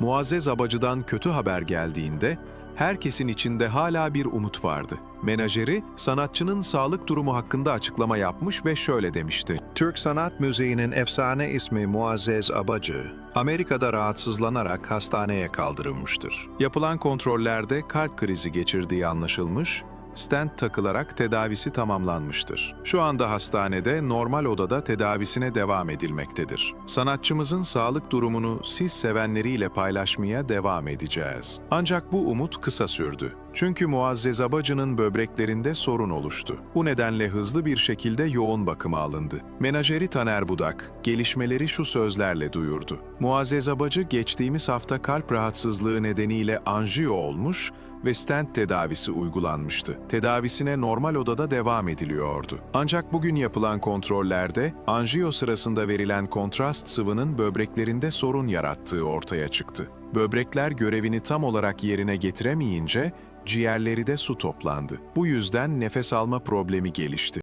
Muazzez Abacı'dan kötü haber geldiğinde herkesin içinde hala bir umut vardı. Menajeri sanatçının sağlık durumu hakkında açıklama yapmış ve şöyle demişti. Türk Sanat Müziği'nin efsane ismi Muazzez Abacı, Amerika'da rahatsızlanarak hastaneye kaldırılmıştır. Yapılan kontrollerde kalp krizi geçirdiği anlaşılmış, stent takılarak tedavisi tamamlanmıştır. Şu anda hastanede normal odada tedavisine devam edilmektedir. Sanatçımızın sağlık durumunu siz sevenleriyle paylaşmaya devam edeceğiz. Ancak bu umut kısa sürdü. Çünkü Muazzez Abacı'nın böbreklerinde sorun oluştu. Bu nedenle hızlı bir şekilde yoğun bakıma alındı. Menajeri Taner Budak, gelişmeleri şu sözlerle duyurdu. Muazzez Abacı geçtiğimiz hafta kalp rahatsızlığı nedeniyle anjiyo olmuş ve stent tedavisi uygulanmıştı. Tedavisine normal odada devam ediliyordu. Ancak bugün yapılan kontrollerde anjiyo sırasında verilen kontrast sıvının böbreklerinde sorun yarattığı ortaya çıktı. Böbrekler görevini tam olarak yerine getiremeyince ciğerleri de su toplandı. Bu yüzden nefes alma problemi gelişti.